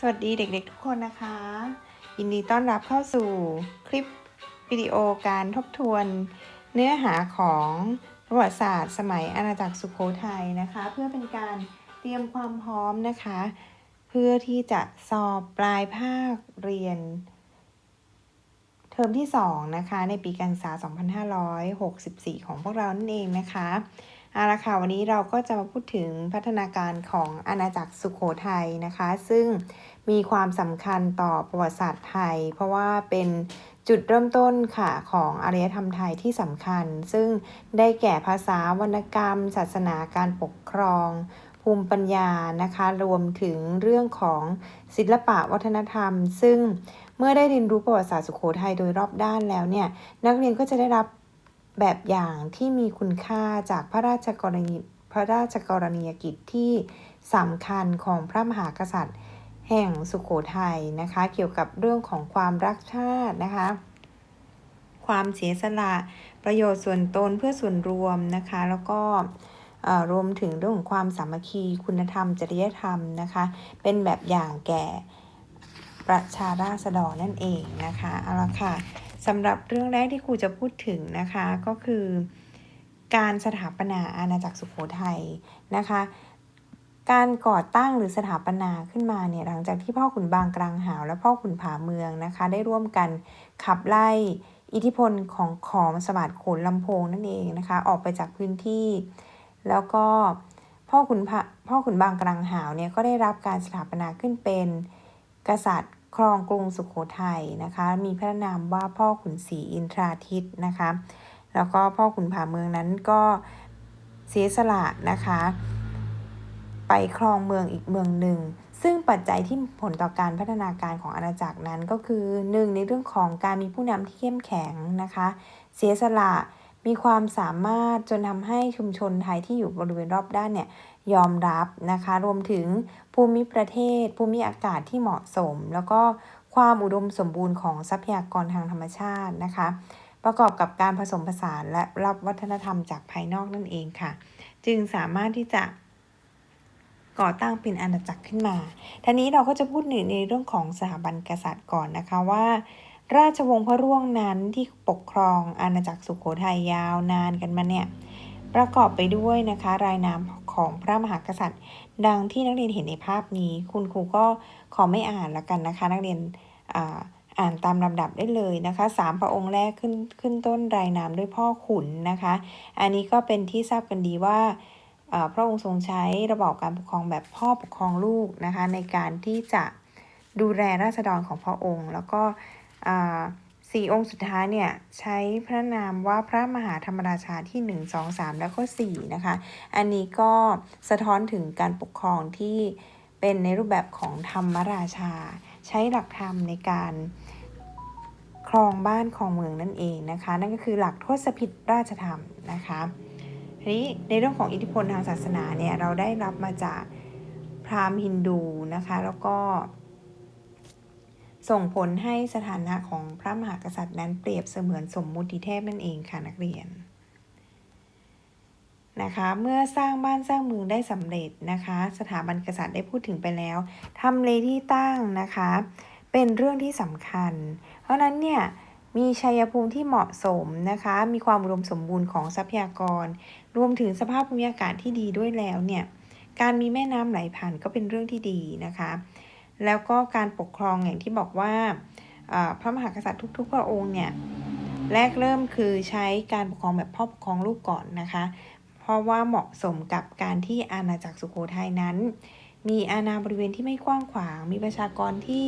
สวัสดีเด็กๆทุกคนนะคะยินดีต้อนรับเข้าสู่คลิปวิดีโอการทบทวน เนื้อหาของประวัติศาสตร์ สมัยอาณาจักรสุโขทัยนะคะ เพื่อเป็นการเตรียมความพร้อมนะคะ เพื่อที่จะสอบปลายภาคเรียน เทอมที่ 2 นะคะ ในปีการศึกษา 2564 ของพวกเรานั่นเองนะคะ เอาละค่ะวันนี้เราก็จะมาพูดถึงพัฒนาการของอาณาจักรสุขโขทัยนะคะ ซึ่งมีความสำคัญต่อประวัติศาสตร์ไทย เพราะว่าเป็นจุดเริ่มต้นค่ะของอารยธรรมไทยที่สำคัญ ซึ่งได้แก่ภาษาวรรณกรรม ศาสนาการปกครอง ภูมิปัญญานะคะ รวมถึงเรื่องของศิลปะวัฒนธรรม ซึ่งเมื่อได้เรียนรู้ประวัติศาสตร์สุโขทัยโดยรอบด้านแล้วเนี่ยนักเรียนก็จะได้รับ แบบอย่างที่มีคุณค่าจากพระราชกรณีพระราชกรณียกิจที่สำคัญของพระมหากษัตริย์ แห่งสุขโขทัยนะคะ เกี่ยวกับเรื่องของความรักชาตินะคะ ความเสียสละประโยชน์ส่วนตนเพื่อส่วนรวมนะคะ แล้วก็รวมถึงเรื่องของความสามัคคีคุณธรรม จริยธรรมนะคะ เป็นแบบอย่างแก่ประชาราษฎรนั่นเองนะคะเอาละค่ะ สำหรับเรื่องแรกที่ครูจะพูดถึงนะคะก็คือ การสถาปนาอาณาจักรสุขโขทัยนะคะ การก่อตั้งหรือสถาปนาขึ้นมาเนี่ยหลังจากที่พ่อขุนบางกลางหาวและพ่อขุนผาเมืองนะคะ ได้ร่วมกันขับไล่อิทธิพลของขอมสวัสดิ์ขนลำโพงนั่นเองนะคะ ออกไปจากพื้นที่ แล้วก็พ่อขุนพ่อขุนบางกลางหาวเนี่ยก็ได้รับการสถาปนาขึ้นเป็นกษัตริย์ ครองกรุงสุขโขทัยนะคะ มีพระนามว่าพ่อขุนศรีอินทราทิตนะคะ แล้วก็พ่อขุนผาเมืองนั้นก็เสียสละนะคะ ไปครองเมืองอีกเมืองหนึ่ง ซึ่งปัจจัยที่ผลต่อการพัฒนาการของอาณาจักรนั้นก็คือหนึ่งในเรื่องของการมีผู้นำที่เข้มแข็งนะคะ เสียสละมีความสามารถจนทำให้ชุมชนไทยที่อยู่บริเวณรอบด้านเนี่ย ยอมรับนะคะ รวมถึงภูมิประเทศ ภูมิอากาศที่เหมาะสม แล้วก็ความอุดมสมบูรณ์ของทรัพยากรทางธรรมชาตินะคะ ประกอบกับการผสมผสานและรับวัฒนธรรมจากภายนอกนั่นเองค่ะ จึงสามารถที่จะก่อตั้งเป็นอาณาจักรขึ้นมาทีนี้เราก็จะพูดในในเรื่องของสถาบันกษัตริย์ก่อนนะคะว่า ราชวงศ์พระร่วงนั้นที่ปกครองอาณาจักรสุโขทัยยาวนานกันมาเนี่ย ประกอบไปด้วยนะคะรายนามของพระมหากษัตริย์ ดังที่นักเรียนเห็นในภาพนี้ คุณครูก็ขอไม่อ่านละกันนะคะ นักเรียนอ่านตามลำดับได้เลยนะคะสามพระองค์แรกขึ้นขึ้นต้นรายนามด้วยพ่อขุนนะคะ อันนี้ก็เป็นที่ทราบกันดีว่าพระองค์ทรงใช้ระบอบการปกครองแบบพ่อปกครองลูกนะคะในการที่จะดูแลราษฎรของพระองค์ แล้วก็ สี่องค์สุดท้ายเนี่ยใช้พระนามว่าพระมหาธรรมราชาที่ 1 2 3 แล้วก็4นะคะ อันนี้ก็สะท้อนถึงการปกครองที่เป็นในรูปแบบของธรรมราชา ใช้หลักธรรมในการครองบ้านครองเมืองนั่นเองนะคะ นั่นก็คือหลักทศพิธราชธรรมนะคะทีนี้ในเรื่องของอิทธิพลทางศาสนาเนี่ยเราได้รับมาจากพราหมณ์ฮินดูนะคะ แล้วก็ ส่งผลให้สถานะของพระมหากษัตริย์นั้นเปรียบเสมือนสมมุติเทพนั่นเองค่ะนักเรียนนะคะเมื่อสร้างบ้านสร้างเมืองได้สำเร็จนะคะ สถาบันกษัตริย์ได้พูดถึงไปแล้วทำเลที่ตั้งนะคะ เป็นเรื่องที่สำคัญ เพราะนั้นเนี่ยมีชัยภูมิที่เหมาะสมนะคะ มีความรวมสมบูรณ์ของทรัพยากร รวมถึงสภาพภูมิอากาศที่ดีด้วยแล้วเนี่ยการมีแม่น้ำไหลผ่านก็เป็นเรื่องที่ดีนะคะ แล้วก็การปกครองอย่างที่บอกว่าพระมหากษัตริย์ทุก ๆ พระองค์เนี่ยแรกเริ่มคือใช้การปกครองแบบพ่อปกครองลูกก่อนนะคะ เพราะว่าเหมาะสมกับการที่อาณาจักรสุโขทัยนั้น มีอาณาบริเวณที่ไม่กว้างขวาง มีประชากรที่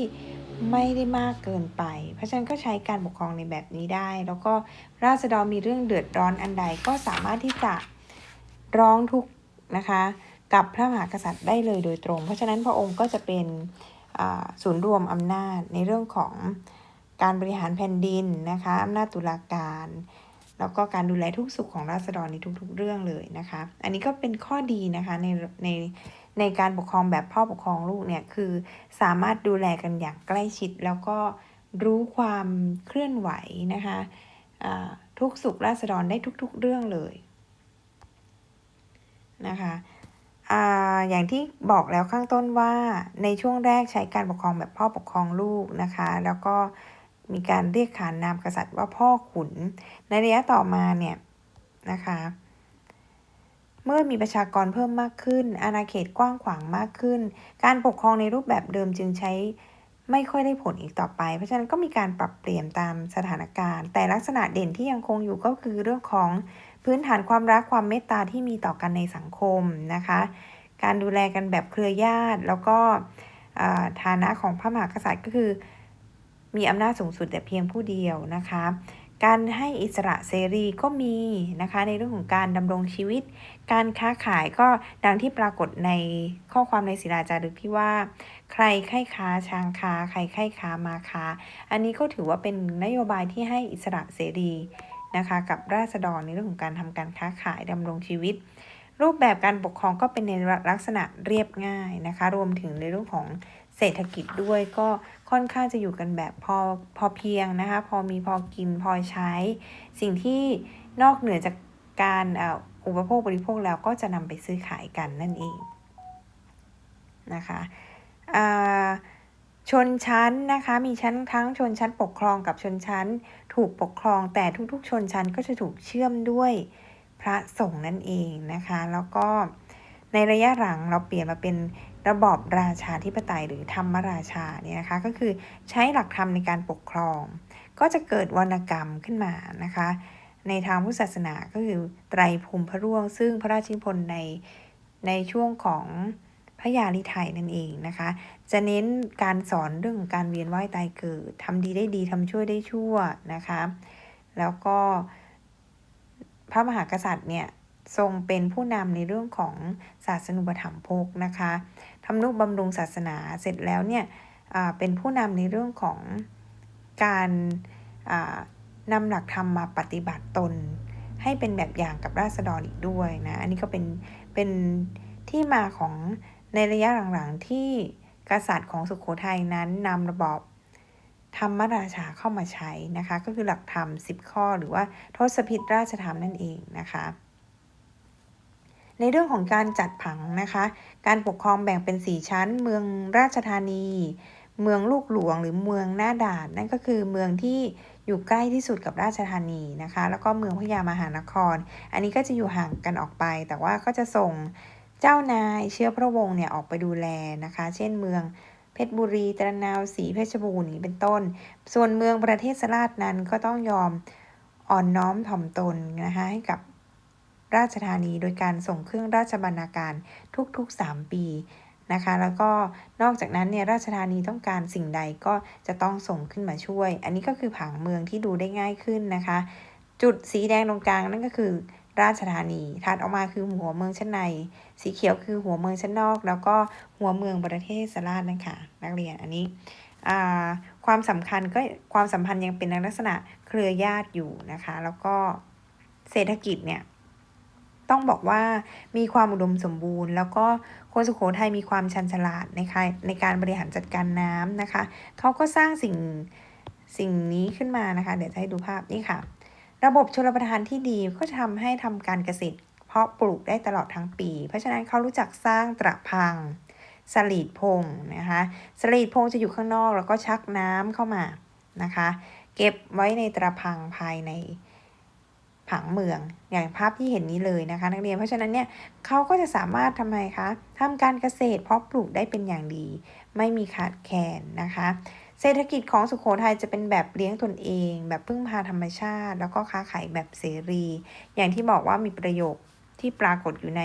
ไม่ได้มากเกินไป เพราะฉะนั้นก็ใช้การปกครองในแบบนี้ได้ แล้วก็ราษฎรมีเรื่องเดือดร้อนอันใดก็สามารถที่จะร้องทุกนะคะ กับพระมหากษัตริย์ได้เลยโดยตรง เพราะฉะนั้นพระองค์ก็จะเป็น ศูนย์รวมอำนาจในเรื่องของการบริหารแผ่นดินนะคะอำนาจตุลาการ แล้วก็การดูแลทุกสุขของราษฎรในทุกๆ เรื่องเลยนะคะ อันนี้ก็เป็นข้อดีนะคะในในในการปกครองแบบพ่อปกครองลูกเนี่ยคือสามารถดูแลกันอย่างใกล้ชิด แล้วก็รู้ความเคลื่อนไหวนะคะทุกสุขราษฎรได้ทุก ๆ เรื่องเลยนะคะ ออย่างที่บอกแล้วข้างต้นว่าในช่วงแรกใช้การปกครองแบบพ่อปกครองลูกนะคะ แล้วก็มีการเรียกขานนามกษัตริย์ว่าพ่อขุน ในระยะต่อมาเนี่ยนะคะเมื่อมีประชากรเพิ่มมากขึ้น อาณาเขตกว้างขวางมากขึ้น การปกครองในรูปแบบเดิมจึงใช้ไม่ค่อยได้ผลอีกต่อไป เพราะฉะนั้นก็มีการปรับเปลี่ยนตามสถานการณ์ แต่ลักษณะเด่นที่ยังคงอยู่ก็คือเรื่องของ พื้นฐานความรักความเมตตาที่มีต่อกันในสังคมนะคะ การดูแลกันแบบเครือญาติ แล้วก็ฐานะของพระมหากษัตริย์ก็คือ มีอำนาจสูงสุดแต่เพียงผู้เดียวนะคะ การให้อิสระเสรีก็มีนะคะ ในเรื่องของการดำรงชีวิต การค้าขายก็ดังที่ปรากฏในข้อความในศิลาจารึกที่ว่า ใครใครค้าช้างค้า ใครใครค้ามาค้า อันนี้ก็ถือว่าเป็นนโยบายที่ให้อิสระเสรี นะคะกับราษฎรในเรื่องของการทำการค้าขายดำรงชีวิต รูปแบบการปกครองก็เป็นในลักษณะเรียบง่ายนะคะ รวมถึงในเรื่องของเศรษฐกิจด้วยก็ค่อนข้างจะอยู่กันแบบพอพอเพียงนะคะพอมีพอกินพอใช้ สิ่งที่นอกเหนือจากการอุปโภคบริโภคแล้วก็จะนำไปซื้อขายกันนั่นเองนะคะ ชนชั้นนะคะ มีชั้นทั้งชนชั้นปกครองกับชนชั้น ถูกปกครองแต่ทุกๆ ชนชั้นก็จะถูกเชื่อมด้วยพระสงฆ์นั่นเองนะคะ แล้วก็ในระยะหลังเราเปลี่ยนมาเป็นระบอบราชาธิปไตยหรือธรรมราชาเนี่ยนะคะ ก็คือใช้หลักธรรมในการปกครอง ก็จะเกิดวรรณกรรมขึ้นมานะคะ ในทางพุทธศาสนาก็คือไตรภูมิพระร่วง ซึ่งพระราชินพลในในช่วงของพระยาลิไทยนั่นเองนะคะ จะเน้นการสอนเรื่องของการเวียนว่ายตายเกิดทำดีได้ดีทำชั่วได้ชั่วนะคะ แล้วก็พระมหากษัตริย์เนี่ยทรงเป็นผู้นำในเรื่องของศาสนุปถัมภกนะคะทำนุบำรุงศาสนาเสร็จแล้วเนี่ยเป็นผู้นำในเรื่องของการนำหลักธรรมมาปฏิบัติตน ให้เป็นแบบอย่างกับราษฎรอีกด้วยนะ อันนี้ก็เป็นเป็นที่มาของในระยะหลังๆที่ กษัตริย์ของสุขโขทัยนั้นนำระบอบธรรมราชาเข้ามาใช้นะคะ ก็คือหลักธรรม 10 ข้อ หรือว่าทศพิธราชธรรมนั่นเองนะคะ ในเรื่องของการจัดผังนะคะ การปกครองแบ่งเป็น 4 ชั้น เมืองราชธานี เมืองลูกหลวงหรือเมืองหน้าด่านนั่นก็คือเมืองที่อยู่ใกล้ที่สุดกับราชธานีนะคะ แล้วก็เมืองพญามหานคร อันนี้ก็จะอยู่ห่างกันออกไป แต่ว่าก็จะส่ง เจ้านายเชื้อพระวงศ์เนี่ยออกไปดูแลนะคะ เช่นเมืองเพชรบุรีตระนาวสีเพชรบูรณ์นี้เป็นต้น ส่วนเมืองประเทศสลาดนั้นก็ต้องยอมอ่อนน้อมถ่อมตนนะคะให้กับราชธานีโดยการส่งเครื่องราชบรรณาการทุกๆ 3 ปีนะคะ แล้วก็นอกจากนั้นเนี่ยราชธานีต้องการสิ่งใดก็จะต้องส่งขึ้นมาช่วย อันนี้ก็คือผังเมืองที่ดูได้ง่ายขึ้นนะคะ จุดสีแดงตรงกลางนั่นก็คือ ราชธานีถัดออกมาคือหัวเมืองชั้นใน สีเขียวคือหัวเมืองชั้นนอก แล้วก็หัวเมืองประเทศสลาดนะคะนักเรียนอันนี้ความสำคัญก็ความสัมพันธ์ยังเป็นลักษณะเครือญาติอยู่นะคะ แล้วก็เศรษฐกิจเนี่ยต้องบอกว่ามีความอุดมสมบูรณ์ แล้วก็คนสุโขทัยมีความชันฉลาดในการในการบริหารจัดการน้ำนะคะเขาก็สร้างสิ่งสิ่งนี้ขึ้นมานะคะ เดี๋ยวจะให้ดูภาพนี่ค่ะ ระบบชลประทานที่ดีก็จะทำให้ทำการเกษตร เพาะปลูกได้ตลอดทั้งปี เพราะฉะนั้นเขารู้จักสร้างตระพังสลีดพงนะคะสลีดพงจะอยู่ข้างนอกแล้วก็ชักน้ำเข้ามานะคะ เก็บไว้ในตระพังภายในผังเมืองอย่างภาพที่เห็นนี้เลยนะคะ นักเรียนเพราะฉะนั้นเนี่ยเขาก็จะสามารถทำไมคะทำการเกษตรเพาะปลูกได้เป็นอย่างดี ไม่มีขาดแคลนนะคะ เศรษฐกิจของสุขโขทัยจะเป็นแบบเลี้ยงตนเอง แบบพึ่งพาธรรมชาติ แล้วก็ค้าขายแบบเสรี อย่างที่บอกว่ามีประโยคที่ปรากฏอยู่ใน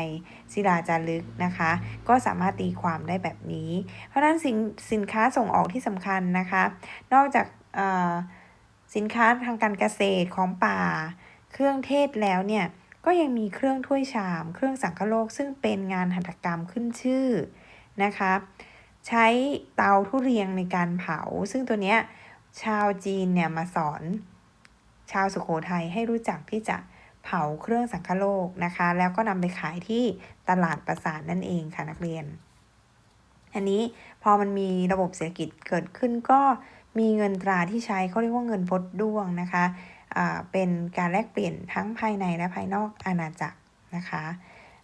ศิลาจารึกนะคะ ก็สามารถตีความได้แบบนี้ เพราะฉะนั้นสินสินค้าส่งออกที่สำคัญนะคะ นอกจากสินค้าทางการเกษตรของป่า เครื่องเทศแล้วเนี่ยก็ยังมีเครื่องถ้วยชาม เครื่องสังคโลกซึ่งเป็นงานหัตถกรรมขึ้นชื่อนะคะ ใช้เตาทุเรียงในการเผา ซึ่งตัวเนี้ยชาวจีนเนี่ยมาสอน ชาวสุโขทัยให้รู้จักที่จะเผาเครื่องสังคโลกนะคะ แล้วก็นำไปขายที่ตลาดประสาทนั่นเองค่ะนักเรียน อันนี้พอมันมีระบบเศรษฐกิจเกิดขึ้นก็มีเงินตราที่ใช้เขาเรียกว่าเงินพดด้วงนะคะะเป็นการแลกเปลี่ยนทั้งภายในและภายนอกอาณาจักรนะคะ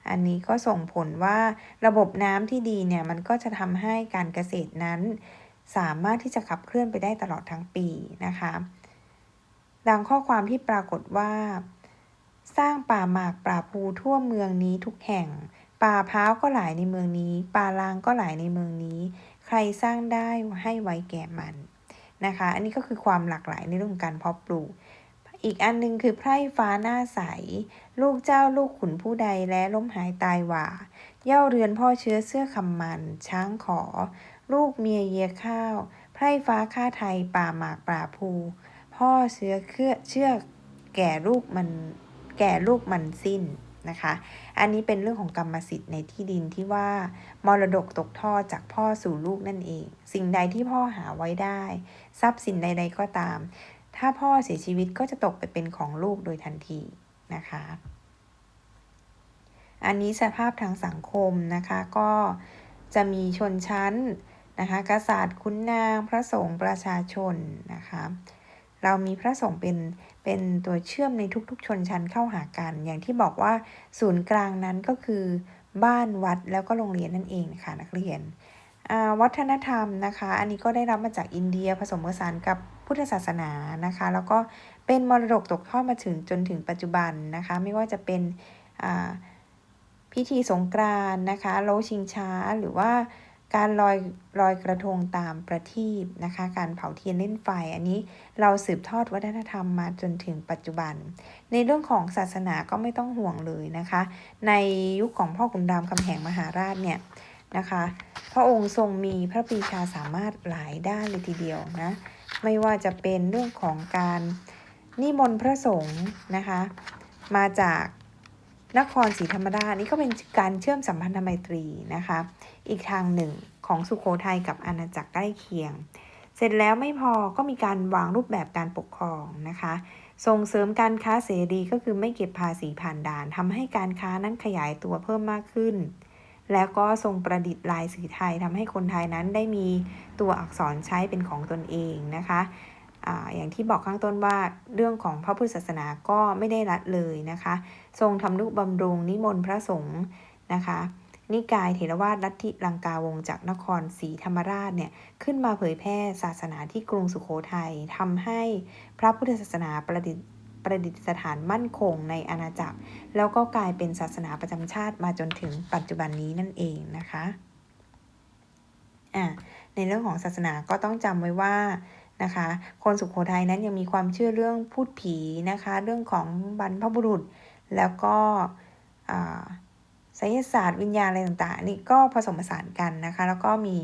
อันนี้ก็ส่งผลว่าระบบน้ำที่ดีเนี่ยมันก็จะทำให้การเกษตรนั้น สามารถที่จะขับเคลื่อนไปได้ตลอดทั้งปีนะคะ ดังข้อความที่ปรากฏว่า สร้างป่าหมากป่าภูทั่วเมืองนี้ทุกแห่ง ป่าพร้าวก็หลายในเมืองนี้ ป่าลางก็หลายในเมืองนี้ ใครสร้างได้ให้ไว้แก่มันนะคะ อันนี้ก็คือความหลากหลายในเรื่องของการเพาะปลูก อีกอันหนึงคือไพร่ฟ้าหน้าใส ลูกเจ้าลูกขุนผู้ใดและล้มหายตายหว่า เย่าเรือนพ่อเชื้อเสื้อคำมัน ช้างขอ ลูกเมียเยียข้าว ไพร่ฟ้าข้าไทยป่าหมากป่าภู พ่อเชื้อเครือเชื่อแก่ลูกมันแก่ลูกมันสิ้นนะคะ อันนี้เป็นเรื่องของกรรมสิทธิ์ในที่ดินที่ว่ามรดกตกทอดจากพ่อสู่ลูกนั่นเอง สิ่งใดที่พ่อหาไว้ได้ ทรัพย์สินใดๆก็ตาม ถ้าพ่อเสียชีวิตก็จะตกไปเป็นของลูกโดยทันทีนะคะ อันนี้สภาพทางสังคมนะคะก็จะมีชนชั้นนะคะกษัตริย์ขุนนางพระสงฆ์ประชาชนนะคะเรามีพระสงฆ์เป็นเป็นตัวเชื่อมในทุกๆ ชนชั้นเข้าหากัน อย่างที่บอกว่าศูนย์กลางนั้นก็คือบ้านวัดแล้วก็โรงเรียนนั่นเองนะคะนักเรียนวัฒนธรรมนะคะ อันนี้ก็ได้รับมาจากอินเดียผสมผสานกับ พุทธศาสนานะคะ แล้วก็เป็นมรดกตกทอดมาถึงจนถึงปัจจุบันนะคะ ไม่ว่าจะเป็นพิธีสงกรานต์นะคะ โลชิงช้าหรือว่าการลอยลอยกระทงตามประทีปนะคะ การเผาเทียนเล่นไฟ อันนี้เราสืบทอดวัฒนธรรมมาจนถึงปัจจุบัน ในเรื่องของศาสนาก็ไม่ต้องห่วงเลยนะคะ ในยุคของพ่อขุนรามคำแหงมหาราชเนี่ยนะคะ พระองค์ทรงมีพระปีชาสามารถหลายด้านเลยทีเดียวนะ ไม่ว่าจะเป็นเรื่องของการนิมนต์พระสงฆ์นะคะ มาจากนครศรีธรรมราชนี่ก็เป็นการเชื่อมสัมพันธไมตรีนะคะ อีกทางหนึ่งของสุโขทัยกับอาณาจักรใกล้เคียง เสร็จแล้วไม่พอก็มีการวางรูปแบบการปกครองนะคะ ส่งเสริมการค้าเสรีก็คือไม่เก็บภาษีผ่านด่านทำให้การค้านั้นขยายตัวเพิ่มมากขึ้น แล้วก็ทรงประดิษฐ์ลายสีไทยทำให้คนไทยนั้นได้มีตัวอักษรใช้เป็นของตนเองนะคะอย่างที่บอกข้างต้นว่าเรื่องของพระพุทธศาสนาก็ไม่ได้ละเลยนะคะ ทรงทำนุบำรุงนิมนต์พระสงฆ์นะคะ นิกายเถรวาทลัทธิลังกาวงศจากนครศรีธรรมราชเนี่ยขึ้นมาเผยแพร่ศาสนาที่กรุงสุโขทัยทำให้พระพุทธศาสนาประดิษฐ์ ประดิษฐานมั่นคงในอาณาจักร แล้วก็กลายเป็นศาสนาประจำชาติมาจนถึงปัจจุบันนี้นั่นเองนะคะอะในเรื่องของศาสนาก็ต้องจำไว้ว่านะคะ คนสุโขทัยนั้นยังมีความเชื่อเรื่องพูดผีนะคะ เรื่องของบรรพบุรุษ แล้วก็อ่าไสยศาสตร์วิญญาณอะไรต่างๆนี่ก็ผสมผสานกันนะคะ แล้วก็มี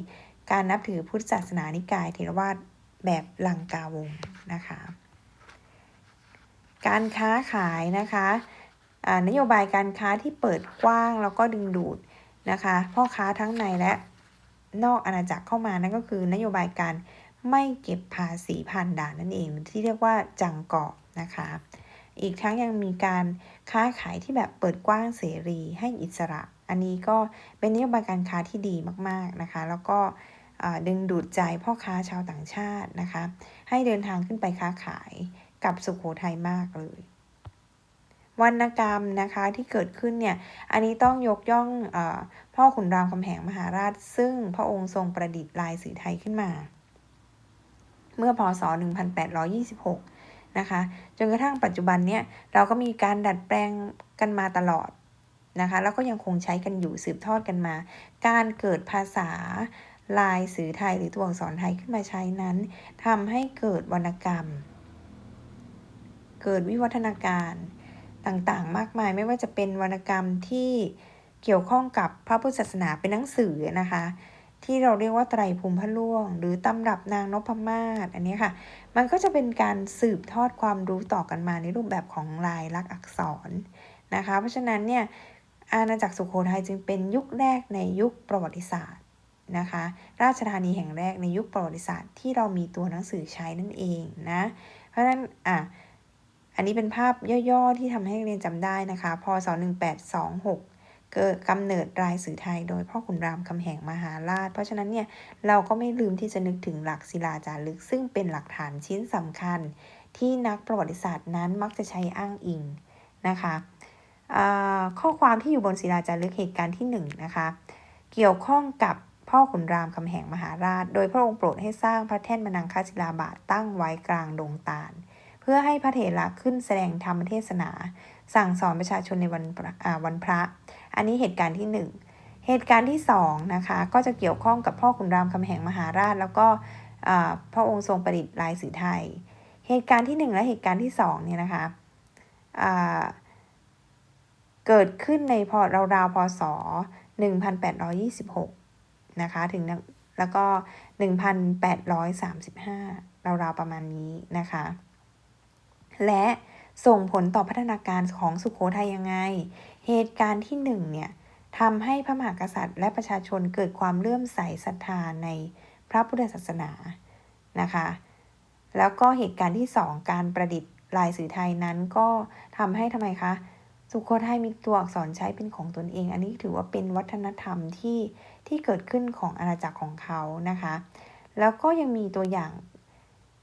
การนับถือพุทธศาสนานิกายเทรวาสแบบลังกาวงนะคะ การค้าขายนะคะนโยบายการค้าที่เปิดกว้างแล้วก็ดึงดูดนะคะพ่อค้าทั้งในและนอกอาณาจักรเข้ามานั่นก็คือนโยบายการไม่เก็บภาษีผ่านด่านนั่นเอง ที่เรียกว่าจังเกาะนะคะ อีกทั้งยังมีการค้าขายที่แบบเปิดกว้างเสรีให้อิสระ อันนี้ก็เป็นนโยบายการค้าที่ดีมากๆนะคะ แล้วก็ดึงดูดใจพ่อค้าชาวต่างชาตินะคะ ให้เดินทางขึ้นไปค้าขาย กับสุโขทัยมากเลยวรรณกรรมนะคะที่เกิดขึ้นเนี่ยอันนี้ต้องยกย่องออพ่อขุนรามคำแหงมหาราช ซึ่งพระองค์ทรงประดิษฐ์ลายสื่อไทยขึ้นมา เมื่อพศ 1826 นะคะจนกระทั่งปัจจุบันเนี่ยเราก็มีการดัดแปลงกันมาตลอดนะคะแล้วก็ยังคงใช้กันอยู่สืบทอดกันมา การเกิดภาษาลายสื่อไทยหรือตัวอักษรไทยขึ้นมาใช้นั้นทำให้เกิดวรรณกรรม เกิดวิวัฒนาการต่างๆ มากมายไม่ว่าจะเป็นวรรณกรรมที่เกี่ยวข้องกับพระพุทธศาสนาเป็นหนังสือนะคะ ที่เราเรียกว่าไตรภูมิพระล่วง หรือตำรับนางนพมาศอันนี้ค่ะ มันก็จะเป็นการสืบทอดความรู้ต่อกันมาในรูปแบบของลายลักษณ์อักษรนะคะ เพราะฉะนั้นเนี่ยอาณาจักรสุโขทัยจึงเป็นยุคแรกในยุคประวัติศาสตร์นะคะ ราชธานีแห่งแรกในยุคประวัติศาสตร์ที่เรามีตัวหนังสือใช้นั่นเองนะ เพราะฉะนั้นอะ อันนี้เป็นภาพย่อๆที่ทำให้เรียนจำได้นะคะพศ1826 เกิดกำเนิดรายสื่อไทย โดยพ่อขุนรามคำแหงมหาราช เพราะฉะนั้นเนี่ยเราก็ไม่ลืมที่จะนึกถึงหลักศิลาจารึก ซึ่งเป็นหลักฐานชิ้นสำคัญ ที่นักประวัติศาสตร์นั้นมักจะใช้อ้างอิงนะคะข้อความที่อยู่บนศิลาจารึกเหตุการณ์ที่1นงนะคะเกี่ยวข้องกับพ่อขุนรามคำแหงมหาราช โดยพระองค์โปรดให้สร้างพระแท่นมนังคศิลาบาทตั้งไว้กลางดงตาล พื่อให้พระเถระขึ้นแสดงธรรมเทศนา สั่งสอนประชาชนในวันพระอันพระ อันนี้เหตุการณ์ที่หนึ่งเหตุการณ์ที่สองนะคะก็จะเกี่ยวข้องกับพ่อขุนรามคำแหงมหาราช แล้วก็อ่าพระองค์ทรงประดิษฐ์ลายสื่อไทย เหตุการณ์ที่หนึ่งและเหตุการณ์ที่สองเนี่ยนะคะเกิดขึ้นในพอราวๆพศ 1826 นะคะถึงแล้วก็ 1835 ราวๆประมาณนี้นะคะ และส่งผลต่อพัฒนาการของสุขโขทัยยังไง เหตุการณ์ที่หนึ่งเนี่ยทำให้พระมหากษัตริย์ และประชาชนเกิดความเลื่อมใสศรัทธาในพระพุทธศาสนานะคะ แล้วก็เหตุการณ์ที่สองการประดิษฐ์ลายสื่อไทยนั้นก็ทำให้ทำไมคะ สุโขทัยมีตัวอักษรใช้เป็นของตนเอง อันนี้ถือว่าเป็นวัฒนธรรมที่ที่เกิดขึ้นของอาณาจักรของเขานะคะ แล้วก็ยังมีตัวอย่าง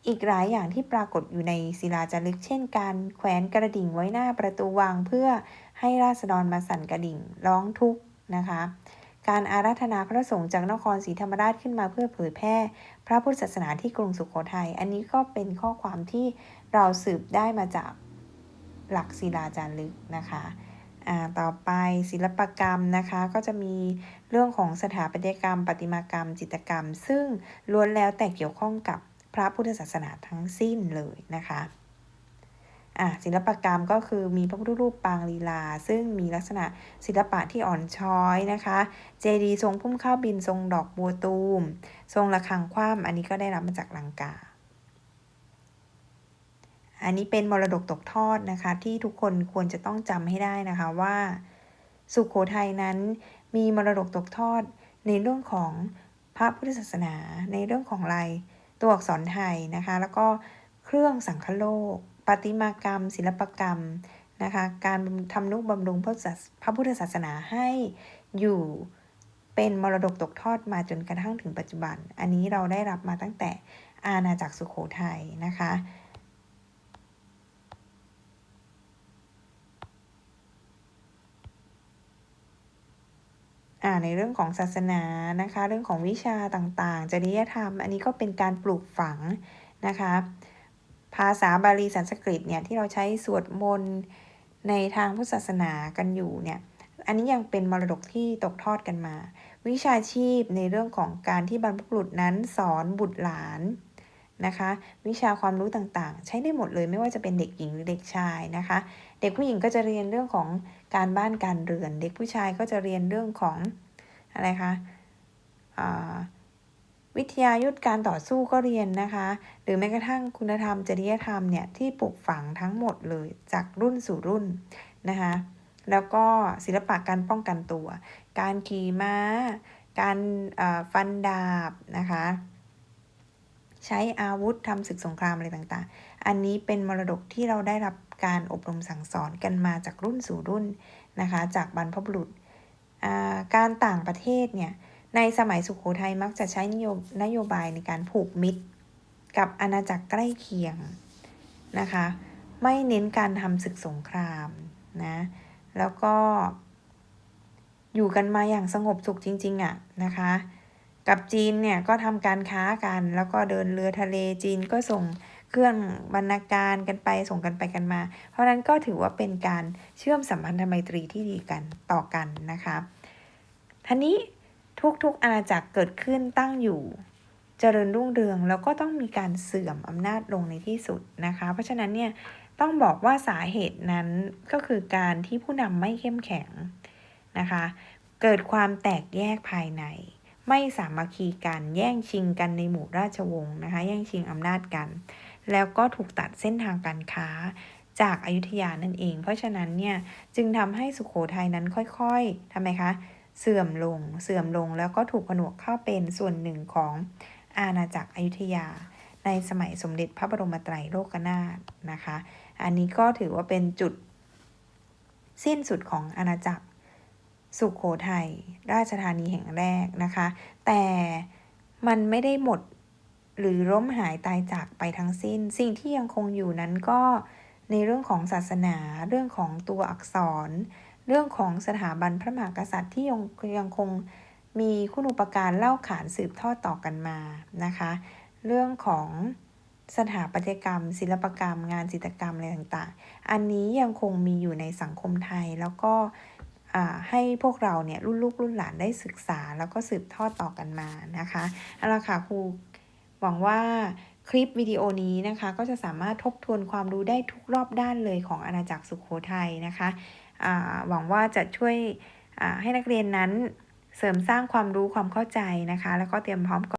อีกหลายอย่างที่ปรากฏอยู่ในศิลาจารึกเช่นการแขวนกระดิ่งไว้หน้าประตูวังเพื่อให้ราษฎรมาสั่นกระดิ่งร้องทุกข์นะคะ การอาราธนาพระสงฆ์จากนครศรีธรรมราชขึ้นมาเพื่อเผยแพร่ พระพุทธศาสนาที่กรุงสุขโขทัยอันนี้ก็เป็นข้อความที่เราสืบได้มาจากหลักศิลาจารึกนะคะอ่าต่อไปศิลปกรรมนะคะก็จะมีเรื่องของสถาปัตยกรรมประติมากรรม จิตรกรรม ซึ่งล้วนแล้วแต่เกี่ยวข้องกับ พระพุทธศาสนาทั้งสิ้นเลยนะคะอะศิลปกรรมก็คือมีพระพุทธรูปปางลีลา ซึ่งมีลักษณะศิลปะที่อ่อนช้อยนะคะ เจดีย์ทรงพุ่มข้าวบินทรงดอกบัวตูม ทรงระฆังคว่ำอันนี้ก็ได้รับมาจากลังกา อันนี้เป็นมรดกตกทอดนะคะ ที่ทุกคนควรจะต้องจำให้ได้นะคะว่าสุขโขทัยนั้นมีมรดกตกทอดในเรื่องของพระพุทธศาสนาในเรื่องของลาย ตัวอักษรไทยนะคะ แล้วก็เครื่องสังคโลกประติมากรรม ศิลปกรรมนะคะ การทำนุบำรุงพระพระพุทธศาสนาให้อยู่เป็นมรดกตกทอดมาจนกระทั่งถึงปัจจุบัน อันนี้เราได้รับมาตั้งแต่อาณาจักรสุขโขทัยนะคะ อ่า ในเรื่องของศาสนานะคะ เรื่องของวิชาต่างๆ จริยธรรม อันนี้ก็เป็นการปลูกฝังนะคะ ภาษาบาลีสันสกฤตเนี่ยที่เราใช้สวดมนต์ในทางพุทธศาสนากันอยู่เนี่ย อันนี้ยังเป็นมรดกที่ตกทอดกันมา วิชาชีพในเรื่องของการที่บรรพบุรุษนั้นสอนบุตรหลานนะคะ วิชาความรู้ต่างๆ ใช้ได้หมดเลยไม่ว่าจะเป็นเด็กหญิงหรือเด็กชายนะคะ เด็กผู้หญิงก็จะเรียนเรื่องของ การบ้านการเรือน เด็กผู้ชายก็จะเรียนเรื่องของอะไรคะวิทยายุทธการต่อสู้ก็เรียนนะคะ หรือแม้กระทั่งคุณธรรมจริยธรรมเนี่ยที่ปลูกฝังทั้งหมดเลยจากรุ่นสู่รุ่นนะคะแล้วก็ศิลปะการป้องกันตัว การขี่ม้า การฟันดาบนะคะ ใช้อาวุธทำศึกสงครามอะไรต่างๆ อันนี้เป็นมรดกที่เราได้รับ การอบรมสั่งสอนกันมาจากรุ่นสู่รุ่นนะคะ จากบรรพบุรุษ การต่างประเทศเนี่ย ในสมัยสุขโขทัยมักจะใช้นโยบายในการผูกมิตร กับอาณาจักรใกล้เคียงนะคะ ไม่เน้นการทำศึกสงครามนะ แล้วก็อยู่กันมาอย่างสงบสุขจริง ๆอะ่ะนะคะ กับจีนเนี่ยก็ทำการค้ากัน แล้วก็เดินเรือทะเลจีนก็ส่ง เครื่องบรรณาการกันไปส่งกันไปกันมา เพราะนั้นก็ถือว่าเป็นการเชื่อมสัมพันธไมตรีที่ดีกันต่อกันนะคะท่านี้ทุกๆอาณาจักรเกิดขึ้นตั้งอยู่เจริญรุ่งเรืองแล้วก็ต้องมีการเสื่อมอำนาจลงในที่สุดนะคะ เพราะฉะนั้นเนี่ยต้องบอกว่าสาเหตุนั้นก็คือการที่ผู้นำไม่เข้มแข็งนะคะ เกิดความแตกแยกภายใน ไม่สามัคคีกันแย่งชิงกันในหมู่ราชวงศ์นะคะ แย่งชิงอำนาจกัน แล้วก็ถูกตัดเส้นทางการค้าจากอายุทยานั่นเอง เพราะฉะนั้นเนี่ยจึงทำให้สุขโขทัยนั้นค่อยๆทำไมคะ เสื่อมลงเสื่อมลงแล้วก็ถูกผนวกเข้าเป็นส่วนหนึ่งของอาณาจักรอยุธยา ในสมัยสมเด็จพระบรมไตรโลกนาถนะคะ อันนี้ก็ถือว่าเป็นจุด สิ้นสุดของอาณาจักรสุขโขทัยราชธานีแห่งแรกนะคะ แต่มันไม่ได้หมด หรือล้มหายตายจากไปทั้งสิ้น สิ่งที่ยังคงอยู่นั้นก็ในเรื่องของศาสนา เรื่องของตัวอักษร เรื่องของสถาบันพระมหากษัตริย์ที่ยังยังคงมีคุณอุปการเล่าขานสืบทอดต่อกันมานะคะ เรื่องของสถาปัตยกรรม ศิลปกรรม งานจิตรกรรมอะไรต่างๆ อันนี้ยังคงมีอยู่ในสังคมไทยแล้วก็ให้พวกเราเนี่ยรุ่นลูกรุ่นหลานได้ศึกษาแล้วก็สืบทอดต่อกันมานะคะเอาละค่ะครู หวังว่าคลิปวิดีโอนี้นะคะ ก็จะสามารถทบทวนความรู้ได้ทุกรอบด้านเลยของอาณาจักรสุขโขทัยนะคะหวังว่าจะช่วยให้นักเรียนนั้นเสริมสร้างความรู้ความเข้าใจนะคะ แล้วก็เตรียมพร้อม